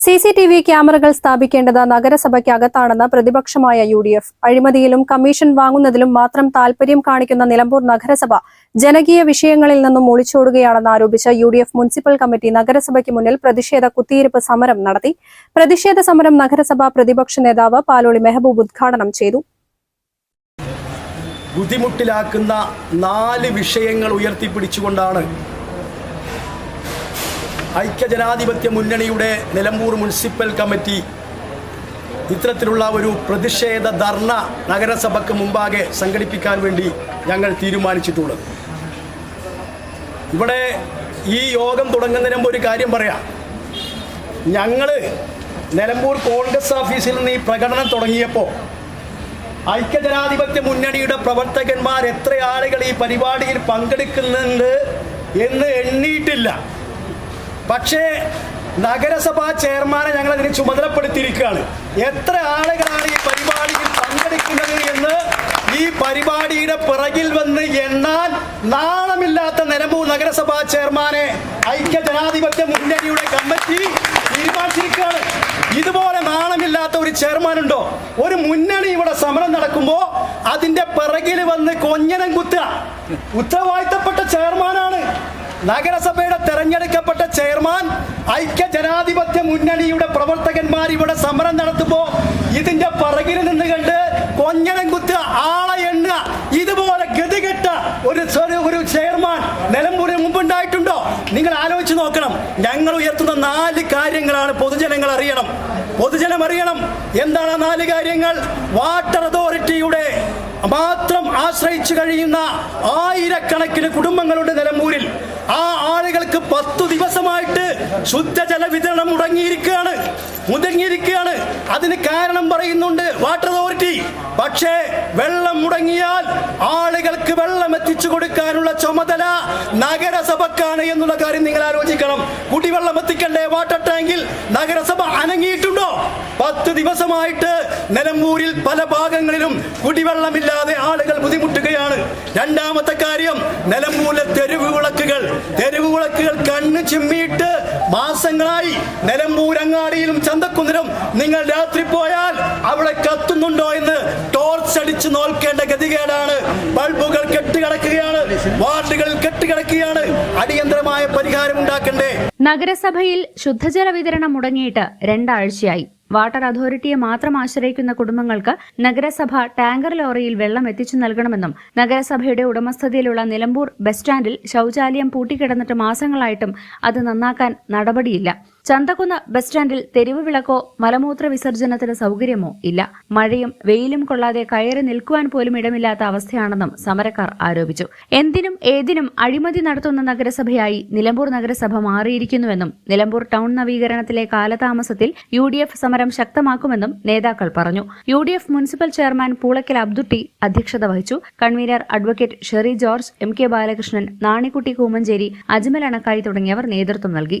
C C T V ക്യാമറകൾ സ്ഥാപിക്കേണ്ടത് നഗരസഭയ്ക്കകത്താണെന്ന് പ്രതിപക്ഷമായ യു ഡി എഫ് അഴിമതിയിലും കമ്മീഷൻ വാങ്ങുന്നതിലും മാത്രം താൽപര്യം കാണിക്കുന്ന നിലമ്പൂർ നഗരസഭ ജനകീയ വിഷയങ്ങളിൽ നിന്നും ഒളിച്ചോടുകയാണെന്ന് ആരോപിച്ച് U D F municipal committee നഗരസഭയ്ക്ക് മുന്നിൽ പ്രതിഷേധ കുത്തിയിരിപ്പ് സമരം നടത്തി. പ്രതിഷേധ സമരം നഗരസഭ പ്രതിപക്ഷ നേതാവ് പാലോളി മെഹബൂബ് ഉദ്ഘാടനം ചെയ്തു. ബുദ്ധിമുട്ടിലാക്കുന്ന നാല് വിഷയങ്ങൾ ഉയർത്തിപ്പിടിച്ചുകൊണ്ടാണ് ഐക്യജനാധിപത്യ മുന്നണിയുടെ നിലമ്പൂർ മുനിസിപ്പൽ കമ്മിറ്റി ഇത്തരത്തിലുള്ള ഒരു പ്രതിഷേധ ധർണ നഗരസഭയ്ക്ക് മുമ്പാകെ സംഘടിപ്പിക്കാൻ വേണ്ടി ഞങ്ങൾ തീരുമാനിച്ചിട്ടുള്ളത്. ഇവിടെ ഈ യോഗം തുടങ്ങുന്നതിന് മുമ്പ് ഒരു കാര്യം പറയാം. ഞങ്ങൾ നിലമ്പൂർ കോൺഗ്രസ് ഓഫീസിൽ നിന്ന് ഈ പ്രകടനം തുടങ്ങിയപ്പോൾ ഐക്യജനാധിപത്യ മുന്നണിയുടെ പ്രവർത്തകന്മാർ എത്ര ആളുകൾ ഈ പരിപാടിയിൽ പങ്കെടുക്കുന്നുണ്ട് എന്ന് എണ്ണിയിട്ടില്ല പക്ഷേ നഗരസഭാ ചെയർമാനെ ഞങ്ങൾ അതിനെ ചുമതലപ്പെടുത്തിയിരിക്കുകയാണ്. എത്ര ആളുകളാണ് ഈ പരിപാടിയിൽ പങ്കെടുക്കുന്നത് എന്ന് ഈ പരിപാടിയുടെ പിറകിൽ വന്ന് എണ്ണാൻ നാണമില്ലാത്ത നിലമ്പൂർ നഗരസഭാ ചെയർമാനെ ഐക്യ ജനാധിപത്യ മുന്നണിയുടെ കമ്മിറ്റി തീരുമാനിച്ചിരിക്കുകയാണ്. ഇതുപോലെ നാണമില്ലാത്ത ഒരു ചെയർമാൻ ഉണ്ടോ ഒരു മുന്നണി ഇവിടെ സമരം നടക്കുമ്പോൾ അതിന്റെ പിറകിൽ വന്ന് കൊഞ്ഞനം കുത്തുക. ഉത്തരവാദിത്തപ്പെട്ട ചെയർമാനാണ് നഗരസഭയുടെ തെരഞ്ഞെടുക്കപ്പെട്ട ചെയർമാൻ ഐക്യ ജനാധിപത്യ മുന്നണിയുടെ പ്രവർത്തകന്മാർ ഇവിടെ സമരം നടത്തുമ്പോൾ ഇതിന്റെ പിറകിൽ നിന്ന് കണ്ട് കൊഞ്ഞനം കുത്തുക ആളെ എണ്ണുക ഇതുപോലെ ഗതികെട്ട ഒരു ഒരു- ചെയർമാൻ നിലമ്പൂരിന് മുമ്പുണ്ടായിട്ടുണ്ടോ? നിങ്ങൾ ആലോചിച്ച് നോക്കണം. ഞങ്ങൾ ഉയർത്തുന്ന നാല് കാര്യങ്ങളാണ് പൊതുജനങ്ങൾ അറിയണം. പൊതുജനം അറിയണം. എന്താണ് നാല് കാര്യങ്ങൾ? വാട്ടർ അതോറിറ്റിയുടെ മാത്രം ആശ്രയിച്ചു കഴിയുന്ന ആയിരക്കണക്കിന് കുടുംബങ്ങളുടെ നിലമ്പൂരിൽ. ആ ആളുകൾക്ക് പത്തു ദിവസമായിട്ട് ശുദ്ധജല വിതരണം മുടങ്ങിയിരിക്കുകയാണ് മുടങ്ങിയിരിക്കുകയാണ്. അതിന് കാരണം പറയുന്നുണ്ട് വാട്ടർ അതോറിറ്റി പക്ഷേ വെള്ളം മുടങ്ങിയാൽ ആളുകൾക്ക് വെള്ളം എത്തിച്ചു കൊടുക്കാനുള്ള ചുമതല നഗരസഭക്കാണ് എന്നുള്ള കാര്യം നിങ്ങൾ ആലോചിക്കണം. കുടിവെള്ളം എത്തിക്കണ്ടേ? വാട്ടർ ടാങ്കിൽ നഗരസഭ അനങ്ങിയിട്ടുണ്ടോ പത്ത് ദിവസമായിട്ട് നിലമ്പൂരിൽ പല ഭാഗങ്ങളിലും കുടിവെള്ളമില്ലാതെ ആളുകൾ ബുദ്ധിമുട്ടുകയാണ്. രണ്ടാമത്തെ കാര്യം നിലമ്പൂരിലെ തെരുവ് വിളക്കുകൾ. തെരുവ് വിളക്കുകൾ കണ്ണ് ചിമ്മിയിട്ട് മാസങ്ങളായി നിലമ്പൂർ അങ്ങാടിയിലും ചന്തക്കുന്നിലും നിങ്ങൾ രാത്രി പോയാൽ അവിടെ കത്തുന്നുണ്ടോ എന്ന് ടോർച്ച് അടിച്ച് നോക്കേണ്ട ഗതികേടാണ്. ബൾബുകൾ കെട്ടുകിടക്കുകയാണ്. വാർഡുകൾ കെട്ടുകിടക്കുകയാണ്. അടിയന്തരമായ പരിഹാരം ഉണ്ടാക്കണ്ടേ? നഗരസഭയിൽ ശുദ്ധജല വിതരണം മുടങ്ങിയിട്ട് രണ്ടാഴ്ചയായി. വാട്ടർ അതോറിറ്റിയെ മാത്രം ആശ്രയിക്കുന്ന കുടുംബങ്ങൾക്ക് നഗരസഭ ടാങ്കർ ലോറിയിൽ വെള്ളം എത്തിച്ചു നൽകണമെന്നും നഗരസഭയുടെ ഉടമസ്ഥതയിലുള്ള നിലമ്പൂർ ബസ് സ്റ്റാൻഡിൽ ശൌചാലയം പൂട്ടിക്കിടന്നിട്ട് മാസങ്ങളായിട്ടും അത് നന്നാക്കാൻ നടപടിയില്ല. ചന്തക്കുന്ന് ബസ് സ്റ്റാൻഡിൽ തെരുവ് വിളക്കോ മലമൂത്ര വിസർജനത്തിന് സൗകര്യമോ ഇല്ല. മഴയും വെയിലും കൊള്ളാതെ കയറി നിൽക്കുവാൻ പോലും ഇടമില്ലാത്ത അവസ്ഥയാണെന്നും സമരക്കാർ ആരോപിച്ചു. എന്തിനും ഏതിനും അഴിമതി നടത്തുന്ന നഗരസഭയായി നിലമ്പൂർ നഗരസഭ മാറിയിരിക്കുന്നുവെന്നും നിലമ്പൂർ ടൗൺ നവീകരണത്തിലെ കാലതാമസത്തിൽ യു സമരം ശക്തമാക്കുമെന്നും നേതാക്കൾ പറഞ്ഞു. U municipal chairman Poolakkal Abdutty അധ്യക്ഷത വഹിച്ചു. Convener advocate Sherry George M K Balakrishnan Nanikutty Koomancheri Ajmal Anakkayi തുടങ്ങിയവർ നേതൃത്വം നൽകി.